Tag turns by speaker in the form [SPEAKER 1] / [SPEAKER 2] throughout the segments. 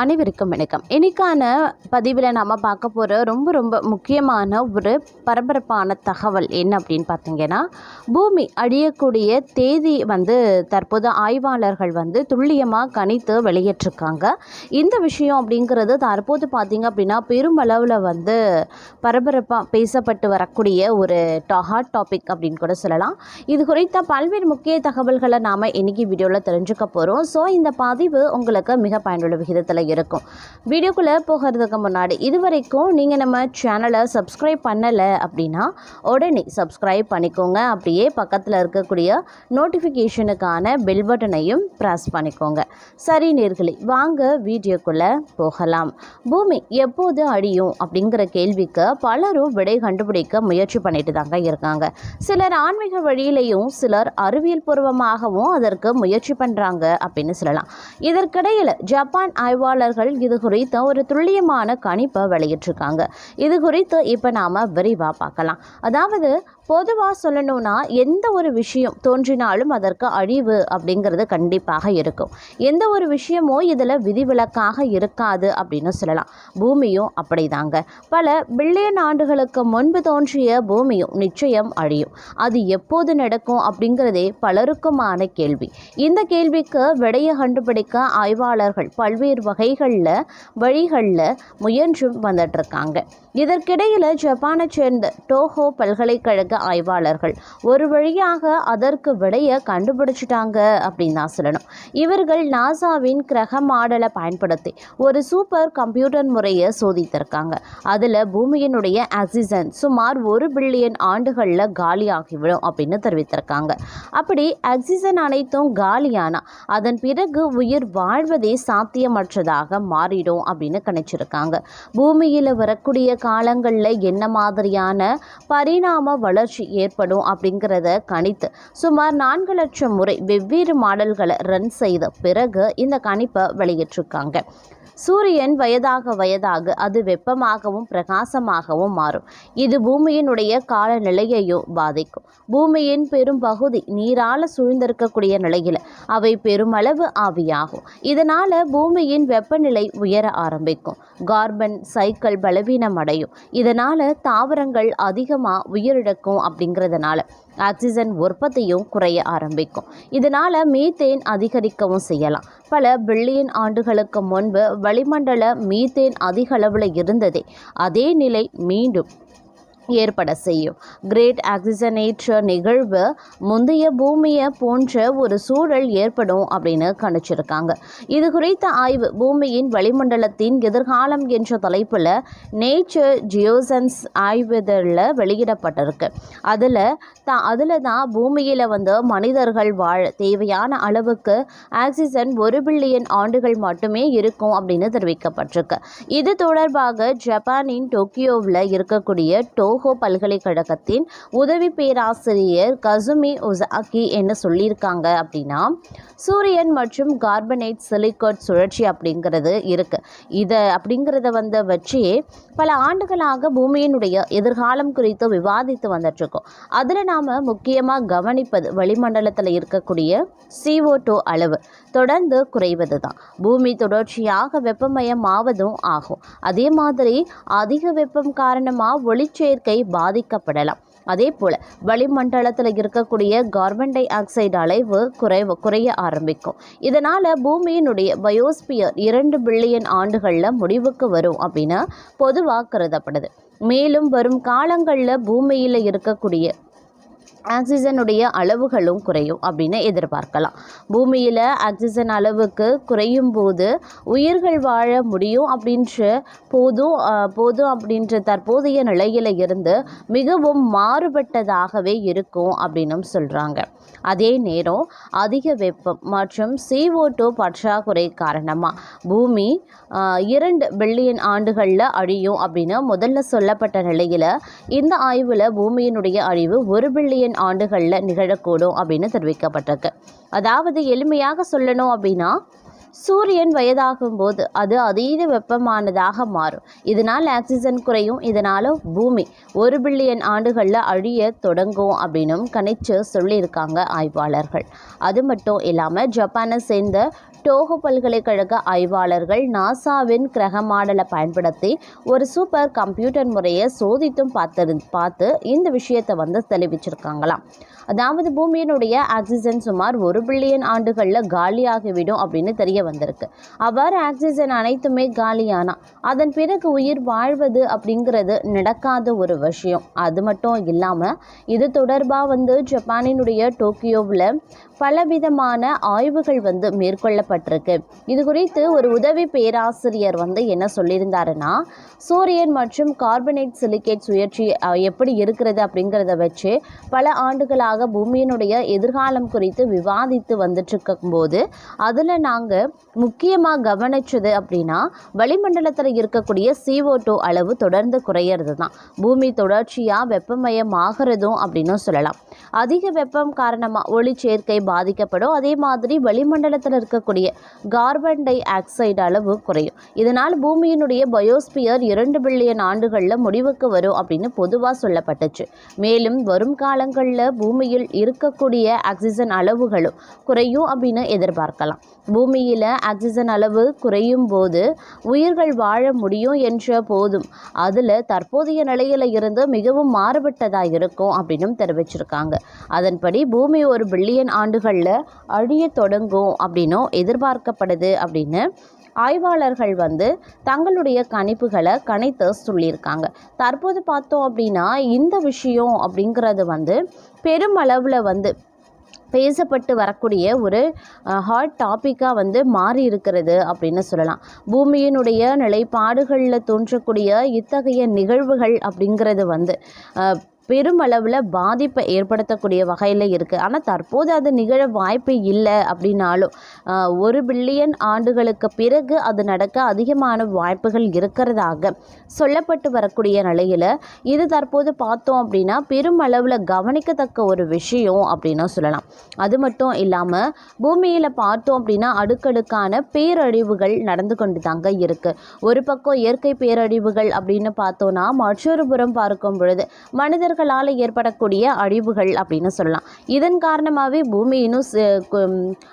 [SPEAKER 1] அனைவருக்கும் வணக்கம். இன்னைக்கான பதிவில் நாம் பார்க்க போகிற ரொம்ப ரொம்ப முக்கியமான ஒரு பரபரப்பான தகவல் என்ன அப்படின்னு பார்த்தீங்கன்னா பூமி அழியக்கூடிய தேதி வந்து தற்போது ஆய்வாளர்கள் வந்து துல்லியமாக கணித்து வெளியிட்டிருக்காங்க. இந்த விஷயம் அப்படிங்கிறது தற்போது பார்த்தீங்க அப்படின்னா பெருமளவில் வந்து பரபரப்பாக பேசப்பட்டு வரக்கூடிய ஒரு ஹாட் டாபிக் அப்படின்னு கூட சொல்லலாம். இது குறித்த பல்வேறு முக்கிய தகவல்களை நாம் இன்னைக்கு வீடியோவில் தெரிஞ்சுக்க போகிறோம் ஸோ இந்த பதிவு உங்களுக்கு மிக பயனுள்ள விகிதத்தில் இருக்கும். வீடியோக்குள்ளே போகிறதுக்கு முன்னாடி இது வரைக்கும் நீங்கள் நம்ம சேனலை சப்ஸ்கிரைப் பண்ணலை அப்படின்னா உடனே சப்ஸ்கிரைப் பண்ணிக்கோங்க. அப்படியே பக்கத்தில் இருக்கக்கூடிய நோட்டிஃபிகேஷனுக்கான பெல் பட்டனையும் ப்ரெஸ் பண்ணிக்கோங்க. சரி நேர்களே வாங்க வீடியோக்குள்ளே போகலாம். பூமி எப்போது அழியும் அப்படிங்கிற கேள்விக்கு பலரும் விடை கண்டுபிடிக்க முயற்சி பண்ணிட்டு தாங்க இருக்காங்க. சிலர் ஆன்மீக வழியிலையும் சிலர் அறிவியல் பூர்வமாகவும் அதற்கு முயற்சி பண்ணுறாங்க அப்படின்னு சொல்லலாம். இதற்கிடையில் ஜப்பான் ஆய்வாளர்கள் இது குறித்த ஒரு துல்லியமான கணிப்பை வெளியிட்டிருக்காங்க. இது குறித்து இப்போ நாம் விரிவாக பார்க்கலாம். அதாவது பொதுவாக சொல்லணும்னா எந்த ஒரு விஷயம் தோன்றினாலும் அதற்கு அழிவு அப்படிங்கிறது கண்டிப்பாக இருக்கும். எந்த ஒரு விஷயமோ இதில் விதிவிலக்காக இருக்காது அப்படின்னு சொல்லலாம். பூமியும் அப்படிதாங்க. பல பில்லியன் ஆண்டுகளுக்கு முன்பு தோன்றிய பூமியும் நிச்சயம் அழியும். அது எப்போது நடக்கும் அப்படிங்கிறதே பலருக்குமான கேள்வி. இந்த கேள்விக்கு விடையை கண்டுபிடிக்க ஆய்வாளர்கள் பல்வேறு வகை வகைகளில் வழிகளில் முயன்றும் வந்துட்டுருக்காங்க இதற்கிடையில் ஜப்பானை சேர்ந்த டோஹோ பல்கலைக்கழக ஆய்வாளர்கள் ஒரு வழியாக அதற்கு விடையை கண்டுபிடிச்சிட்டாங்க அப்படின்னு தான் சொல்லணும். இவர்கள் நாசாவின் கிரக மாடலை பயன்படுத்தி ஒரு சூப்பர் கம்ப்யூட்டர் முறையை சோதித்திருக்காங்க. அதில் பூமியினுடைய ஆக்சிஜன் சுமார் ஒரு பில்லியன் ஆண்டுகளில் காலியாகிவிடும் அப்படின்னு தெரிவித்திருக்காங்க. அப்படி ஆக்சிஜன் அனைத்தும் காலியானா அதன் பிறகு உயிர் வாழ்வதே சாத்தியமற்றதாக மாறிடும் அப்படின்னு கணிச்சிருக்காங்க. பூமியில் வரக்கூடிய காலங்களில் என்ன மாதிரியான பரிணாம வளர்ச்சி ஏற்படும் அப்படிங்கிறத கணித்து சுமார் நான்கு லட்சம் முறை வெவ்வேறு மாடல்களை ரன் செய்த பிறகு இந்த கணிப்பை வெளியிட்டிருக்காங்க. சூரியன் வயதாக வயதாக அது வெப்பமாகவும் பிரகாசமாகவும் மாறும். இது பூமியினுடைய காலநிலையையும் பாதிக்கும். பூமியின் பெரும் பகுதி நீரால சூழ்ந்திருக்கக்கூடிய நிலையில் அவை பெருமளவு ஆவியாகும். இதனால பூமியின் வெப்பநிலை உயர ஆரம்பிக்கும். கார்பன் சைக்கிள் பலவீனம் அடையும் இதனால தாவரங்கள் அதிகமாக உயிரிழக்கும் அப்படிங்கிறதுனால ஆக்சிஜன் உற்பத்தியும் குறைய ஆரம்பிக்கும். இதனால மீத்தேன் அதிகரிக்கவும் செய்யலாம். பல பில்லியன் ஆண்டுகளுக்கு முன்பு வளிமண்டல மீத்தேன் அதிக அளவில் இருந்ததே. அதே நிலை மீண்டும் ஏற்பட செய்யும். கிரேட் ஆக்சிஜனேற்ற நிகழ்வு முந்தைய பூமியை போன்ற ஒரு சூழல் ஏற்படும் அப்படின்னு கணிச்சிருக்காங்க. இது குறித்த ஆய்வு பூமியின் வளிமண்டலத்தின் எதிர்காலம் என்ற தலைப்பில் நேச்சர் ஜியோசன்ஸ் ஆய்வுதழில் வெளியிடப்பட்டிருக்கு. அதில் தான் அதில் தான் பூமியில் வந்து மனிதர்கள் வாழ தேவையான அளவுக்கு ஆக்சிஜன் ஒரு பில்லியன் ஆண்டுகள் மட்டுமே இருக்கும் அப்படின்னு தெரிவிக்கப்பட்டிருக்கு. இது தொடர்பாக ஜப்பானின் டோக்கியோவில் இருக்கக்கூடிய டோ டோஹோ பல்கலைக்கழகத்தின் உதவி பேராசிரியர் கசுமி ஒசாக்கி என்ன சொல்லியிருக்காங்க அப்படின்னா சூரியன் மற்றும் கார்பனேட் சிலிக்கட் சுழற்சி அப்படிங்கிறது இருக்குது இதை அப்படிங்கிறத வந்து வச்சு பல ஆண்டுகளாக பூமியினுடைய எதிர்காலம் குறித்து விவாதித்து வந்துட்டுருக்கோம். அதில் நாம் முக்கியமாக கவனிப்பது வளிமண்டலத்தில் இருக்கக்கூடிய சிஓ டூ அளவு தொடர்ந்து குறைவது தான் பூமி தொடர்ச்சியாக வெப்பமயமாவதும் ஆகும். அதே மாதிரி அதிக வெப்பம் காரணமாக ஒளிச்சேர்க்கை பாதிக்கப்படலாம். அதே போல் வளிமண்டலத்தில் இருக்கக்கூடிய கார்பன் டை ஆக்சைடு அளவு குறைவு குறைய ஆரம்பிக்கும். இதனால் பூமியினுடைய பயோஸ்பியர் இரண்டு பில்லியன் ஆண்டுகளில் முடிவுக்கு வரும் அப்படின்னு பொதுவாக கருதப்படுது. மேலும் வரும் காலங்களில் பூமியில் இருக்கக்கூடிய ஆக்சிஜனுடைய அளவுகளும் குறையும் அப்படின்னு எதிர்பார்க்கலாம். பூமியில் ஆக்சிஜன் அளவுக்கு குறையும் போது உயிர்கள் வாழ முடியும் அப்படின்ற போதும் போதும் அப்படின்ற தற்போதைய நிலையில் இருந்து மிகவும் மாறுபட்டதாகவே இருக்கும் அப்படின்னும் சொல்கிறாங்க அதே நேரம் அதிக வெப்பம் மற்றும் CO2 டூ பற்றாக்குறை காரணமாக பூமி இரண்டு பில்லியன் ஆண்டுகளில் அழியும் அப்படின்னு முதல்ல சொல்லப்பட்ட நிலையில் இந்த ஆய்வில் பூமியினுடைய அழிவு ஒரு பில்லியன் ஆண்டுகளில் நிகழக்கூடும் அப்படின்னு தெரிவிக்கப்பட்டிருக்கு. அதாவது எளிமையாக சொல்லணும் அப்படின்னா சூரியன் வயதாகும் போது அது அதீத வெப்பமானதாக மாறும். இதனால் ஆக்சிஜன் குறையும் இதனால் பூமி ஒரு பில்லியன் ஆண்டுகளில் அழிய தொடங்கும் அப்படின்னும் கணிச்சு சொல்லியிருக்காங்க ஆய்வாளர்கள். அது மட்டும் இல்லாமல் ஜப்பானை சேர்ந்த டோஹோ பல்கலைக்கழக ஆய்வாளர்கள் நாசாவின் கிரக மாடலை பயன்படுத்தி ஒரு சூப்பர் கம்ப்யூட்டர் முறையை சோதித்தும் பார்த்து பார்த்து இந்த விஷயத்தை வந்து தெளிவிச்சிருக்காங்களாம். அதாவது பூமியினுடைய ஆக்சிஜன் சுமார் ஒரு பில்லியன் ஆண்டுகளில் காலியாகிவிடும் அப்படின்னு தெரிய வந்திருக்கு. அவ்வாறு ஆக்சிஜன் அனைத்துமே காலியானா அதன் பிறகு உயிர் வாழ்வது அப்படிங்கிறது நடக்காத ஒரு விஷயம். அது மட்டும் இல்லாமல் இது தொடர்பாக வந்து ஜப்பானினுடைய டோக்கியோவில் பலவிதமான ஆய்வுகள் வந்து மேற்கொள்ளப்பட்டிருக்கு. இது குறித்து ஒரு உதவி பேராசிரியர் வந்து என்ன சொல்லியிருந்தாருன்னா சூரியன் மற்றும் கார்பனேட் சிலிகேட் சுழற்சி எப்படி இருக்கிறது அப்படிங்கிறத வச்சு பல ஆண்டுகளாக பூமியினுடைய எதிர்காலம் குறித்து விவாதித்து வந்துட்டு போது அதில் நாங்கள் முக்கியமாக கவனிச்சது அப்படின்னா வளிமண்டலத்தில் இருக்கக்கூடிய CO2 அளவு தொடர்ந்து குறையிறது தான் பூமி தொடர்ச்சியாக வெப்பமயம் ஆகிறதும் அப்படின்னு சொல்லலாம். அதிக வெப்பம் காரணமாக ஒளி சேர்க்கை பாதிக்கப்படும். அதே மாதிரி வளிமண்டலத்தில் இருக்கக்கூடிய கார்பன் டை ஆக்சைடு அளவு குறையும். இதனால் பூமியினுடைய பயோஸ்பியர் இரண்டு பில்லியன் ஆண்டுகளில் முடிவுக்கு வரும் அப்படின்னு பொதுவாக சொல்லப்பட்டுச்சு. மேலும் வரும் காலங்களில் பூமியில் இருக்கக்கூடிய ஆக்சிஜன் அளவுகளும் குறையும் அப்படின்னு எதிர்பார்க்கலாம். பூமியில் ஆக்சிஜன் அளவு குறையும் போது உயிர்கள் வாழ முடியும் என்ற போதும் அதில் தற்போதைய நிலையில் இருந்து மிகவும் மாறுபட்டதாக இருக்கும் அப்படின்னும் தெரிவிச்சிருக்காங்க. அதன்படி பூமி ஒரு பில்லியன் ஆண்டுகளில் அழிய தொடங்கும் அப்படின்னும் எதிர்பார்க்கப்படுது அப்படின்னு ஆய்வாளர்கள் வந்து தங்களுடைய கணிப்புகளை கணித்து சொல்லியிருக்காங்க. தற்போது பார்த்தோம் அப்படின்னா இந்த விஷயம் அப்படிங்கிறது வந்து பெருமளவில் வந்து பேசப்பட்டு வரக்கூடிய ஒரு ஹாட் டாப்பிக்காக வந்து மாறி இருக்கிறது அப்படின்னு சொல்லலாம். பூமியினுடைய நிலைப்பாடுகளில் தோன்றக்கூடிய இத்தகைய நிகழ்வுகள் அப்படிங்கிறது வந்து பெருமளவில் பாதிப்பை ஏற்படுத்தக்கூடிய வகையில் இருக்குது ஆனால் தற்போது அது நிகழ வாய்ப்பு இல்லை அப்படின்னாலும் ஒரு பில்லியன் ஆண்டுகளுக்கு பிறகு அது நடக்க அதிகமான வாய்ப்புகள் இருக்கிறதாக சொல்லப்பட்டு வரக்கூடிய நிலையில் இது தற்போது பார்த்தோம் அப்படின்னா பெருமளவில் கவனிக்கத்தக்க ஒரு விஷயம் அப்படின்னு சொல்லலாம். அது மட்டும் இல்லாமல் பூமியில் பார்த்தோம் அப்படின்னா அடுக்கடுக்கான பேரழிவுகள் நடந்து கொண்டு தாங்க இருக்குது ஒரு பக்கம் இயற்கை பேரழிவுகள் அப்படின்னு பார்த்தோன்னா மற்றொரு புறம் பார்க்கும் பொழுது மனிதர் மனிதர்களால் ஏற்படக்கூடிய அழிவுகள் அப்படின்னு சொல்லலாம். இதன் காரணமாகவே பூமி இன்னும்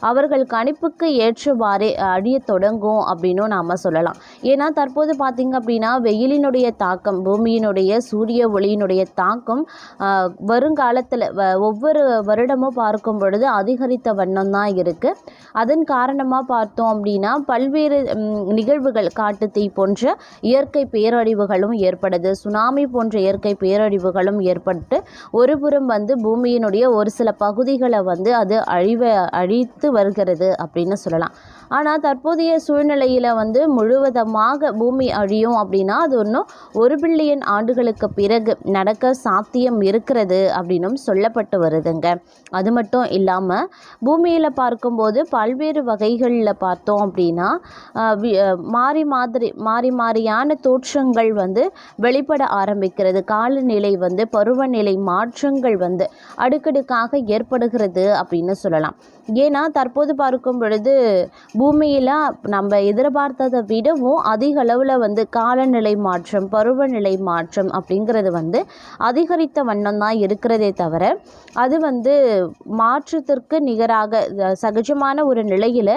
[SPEAKER 1] அவர்கள் கணிப்புக்கு ஏற்றவாறே அழிய தொடங்கும் அப்படின்னும் நாம் சொல்லலாம். ஏன்னா தற்போது பார்த்திங்க அப்படின்னா வெயிலினுடைய தாக்கம் பூமியினுடைய சூரிய ஒளியினுடைய தாக்கம் வருங்காலத்தில் வ- ஒவ்வொரு வருடமும் பார்க்கும் பொழுது அதிகரித்த வண்ணம் தான் இருக்குது அதன் காரணமாக பார்த்தோம் அப்படின்னா பல்வேறு நிகழ்வுகள் காட்டுத்தீ போன்ற இயற்கை பேரழிவுகளும் ஏற்படுது. சுனாமி போன்ற இயற்கை பேரழிவுகளும் ஏற்பட்டு ஒருபுறம் வந்து பூமியினுடைய ஒரு சில பகுதிகளை வந்து அது அழிவ அழித்து வருகிறது அப்படின்னு சொல்லலாம். ஆனால் தற்போதைய சூழ்நிலையில் வந்து முழுவதமாக பூமி அழியும் அப்படின்னா அது இன்னும் ஒரு பில்லியன் ஆண்டுகளுக்கு பிறகு நடக்க சாத்தியம் இருக்கிறது அப்படின்னும் சொல்லப்பட்டு வருதுங்க. அது மட்டும் இல்லாமல் பூமியில் பார்க்கும்போது பல்வேறு வகைகளில் பார்த்தோம் அப்படின்னா மாறி மாதிரி மாறி மாறியான தோற்றங்கள் வந்து வெளிப்பட ஆரம்பிக்கிறது. காலநிலை வந்து பருவநிலை மாற்றங்கள் வந்து அடுக்கடுக்காக ஏற்படுகிறது அப்படின்னு சொல்லலாம். ஏன்னா தற்போது பார்க்கும் பொழுது பூமியில் நம்ம எதிர்பார்த்ததை விடவும் அதிக அளவில் வந்து காலநிலை மாற்றம் பருவநிலை மாற்றம் அப்படிங்கிறது வந்து அதிகரித்த வண்ணம் தான் இருக்கிறதே தவிர அது வந்து மாற்றத்திற்கு நிகராக சகஜமான ஒரு நிலையில்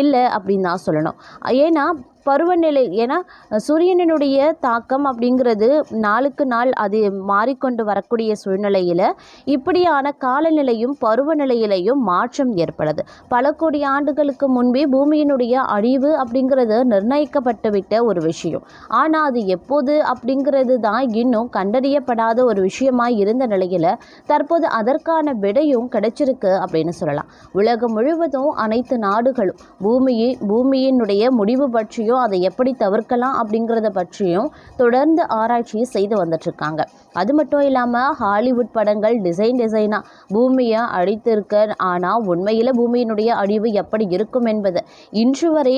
[SPEAKER 1] இல்லை அப்படின்னு தான் சொல்லணும். ஏன்னா பருவநிலை ஏன்னா சூரியனினுடைய தாக்கம் அப்படிங்கிறது நாளுக்கு நாள் அது மாறிக்கொண்டு வரக்கூடிய சூழ்நிலையில் இப்படியான காலநிலையும் பருவநிலையிலையும் மாற்றம் ஏற்படுது. பல கோடி ஆண்டுகளுக்கு முன்பே பூமியினுடைய அழிவு அப்படிங்கிறது நிர்ணயிக்கப்பட்டுவிட்ட ஒரு விஷயம். ஆனால் அது எப்போது அப்படிங்கிறது தான் இன்னும் கண்டறியப்படாத ஒரு விஷயமாக இருந்த நிலையில் தற்போது அதற்கான விடையும் கிடைச்சிருக்கு அப்படின்னு சொல்லலாம். உலகம் முழுவதும் அனைத்து நாடுகளும் பூமியை பூமியினுடைய முடிவு பற்றியும் அதை எப்படி தவிர்க்கலாம் அப்படிங்கிறத பற்றியும் தொடர்ந்து ஆராய்ச்சி செய்து வந்துட்டுருக்காங்க அது மட்டும் இல்லாமல் ஹாலிவுட் படங்கள் டிசைன் டிசைனாக பூமியை அழித்திருக்க ஆனால் உண்மையில் பூமியினுடைய அழிவு எப்படி இருக்கும் என்பது இன்று வரை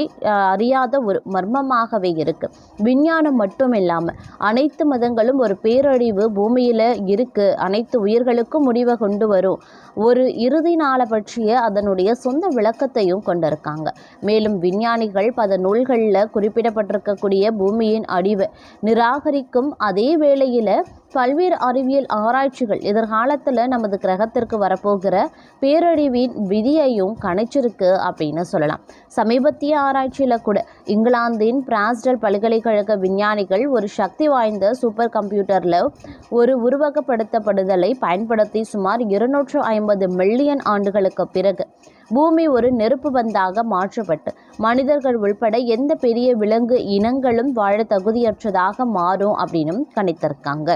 [SPEAKER 1] அறியாத ஒரு மர்மமாகவே இருக்குது விஞ்ஞானம் மட்டும் இல்லாமல் அனைத்து மதங்களும் ஒரு பேரழிவு பூமியில் இருக்குது அனைத்து உயிர்களுக்கும் முடிவை கொண்டு வரும். ஒரு இறுதி நாளை பற்றிய அதனுடைய சொந்த விளக்கத்தையும் கொண்டிருக்காங்க. மேலும் விஞ்ஞானிகள் பல நூல்களில் குறிப்பிடப்பட்டிருக்கக்கூடிய பூமியின் அடிவு. நிராகரிக்கும் அதே வேளையில் பல்வேறு அறிவியல் ஆராய்ச்சிகள் எதிர்காலத்தில் நமது கிரகத்திற்கு வரப்போகிற பேரழிவின் விதியையும் கணிச்சிருக்கு அப்படின்னு சொல்லலாம். சமீபத்திய ஆராய்ச்சியில் கூட இங்கிலாந்தின் பிராஸ்டல் பல்கலைக்கழக விஞ்ஞானிகள் ஒரு சக்தி வாய்ந்த சூப்பர் கம்ப்யூட்டரில் ஒரு உருவகப்படுத்தப்படுதலை பயன்படுத்தி சுமார் இருநூற்று ஐம்பது மில்லியன் ஆண்டுகளுக்கு பிறகு பூமி ஒரு நெருப்பு பந்தாக மாற்றப்பட்டு மனிதர்கள் உள்பட எந்த பெரிய விலங்கு இனங்களும் வாழ தகுதியற்றதாக மாறும் அப்படின்னும் கணித்திருக்காங்க.